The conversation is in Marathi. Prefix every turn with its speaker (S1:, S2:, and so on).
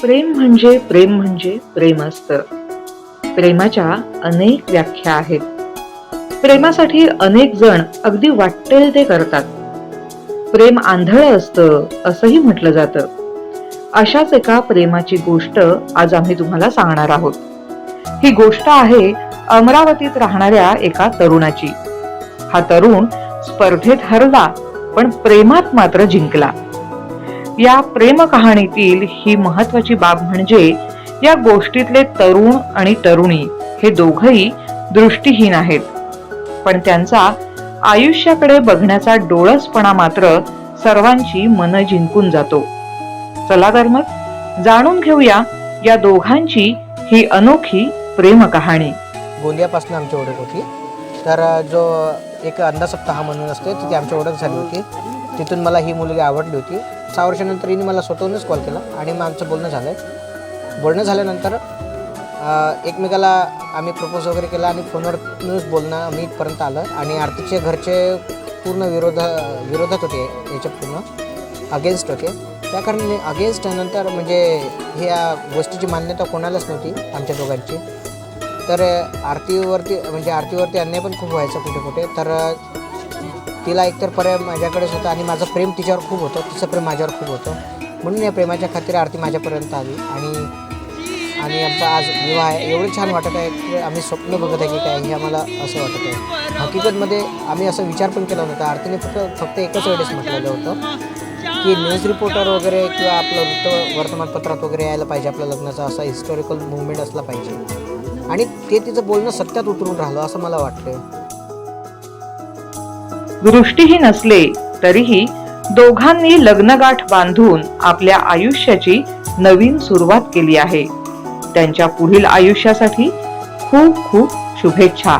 S1: प्रेम म्हणजे प्रेम म्हणजे प्रेम असतं प्रेमाच्या अनेक व्याख्या आहेत. प्रेमासाठी अनेक जण अगदी वाटेल ते करतात. प्रेम आंधळ असतं असंही म्हटलं जातं. अशाच एका प्रेमाची गोष्ट आज आम्ही तुम्हाला सांगणार आहोत. ही गोष्ट आहे अमरावतीत राहणाऱ्या एका तरुणाची. हा तरुण स्पर्धेत हरला पण प्रेमात मात्र जिंकला. या प्रेम कहाणीतील ही महत्वाची बाब म्हणजे या गोष्टीतले तरुण आणि तरुणी हे दोघही दृष्टीहीन आहेत. पण त्यांचा आयुष्याकडे बघण्याचा डोळसपणा मात्र सर्वांची मन जिंकून जातो. चला तर मग जाणून घेऊया या दोघांची ही अनोखी प्रेम कहाणी.
S2: गोंदियापासून आमची ओळख होती. तर जो एक अंधसप्ताह म्हणून असते तिथे आमची ओळख झाली होती. तिथून मला ही मुलगी आवडली होती. सहा वर्षानंतर हिने मला स्वतःहूनच कॉल केला आणि मग आमचं बोलणं झालं आहे बोलणं झाल्यानंतर एकमेकाला आम्ही प्रपोज वगैरे केला आणि फोनवरूनच बोलणं आम्ही इथपर्यंत आलं आणि आरतीचे घरचे पूर्ण विरोध विरोधात होते याच्या पूर्ण अगेन्स्ट होते. त्या कारणाने अगेन्स्ट नंतर म्हणजे ह्या गोष्टीची मान्यता कोणालाच नव्हती आमच्या दोघांची. तर आरतीवरती म्हणजे आरतीवरती अन्याय पण खूप व्हायचा कुठे कुठे तर तिला एकतर पर्याय माझ्याकडेच होता आणि माझं प्रेम तिच्यावर खूप होतं तिचं प्रेम माझ्यावर खूप होतं. म्हणून या प्रेमाच्या खातीर आरती माझ्यापर्यंत आली आणि आणि आमचा आज विवाह आहे. एवढं छान वाटत आहे की आम्ही स्वप्न बघत आहे की काय हे आम्हाला असं वाटत आहे. हकीकतमध्ये आम्ही असं विचार पण केला नव्हता. आरतीने फक्त फक्त एकच वेळेस म्हटलेलं होतं की न्यूज रिपोर्टर वगैरे किंवा आपलं वृत्त वर्तमानपत्रात वगैरे यायला पाहिजे आपल्या लग्नाचा असा हिस्टॉरिकल मुवमेंट असला पाहिजे. आणि ते तिचं बोलणं सत्यात उतरून राहिलं असं मला वाटतं
S1: दृष्टीही नसले तरीही दोघांनी लग्नगाठ बांधून आपल्या आयुष्याची नवीन सुरुवात केली आहे. त्यांच्या पुढील आयुष्यासाठी खूप खूप शुभेच्छा.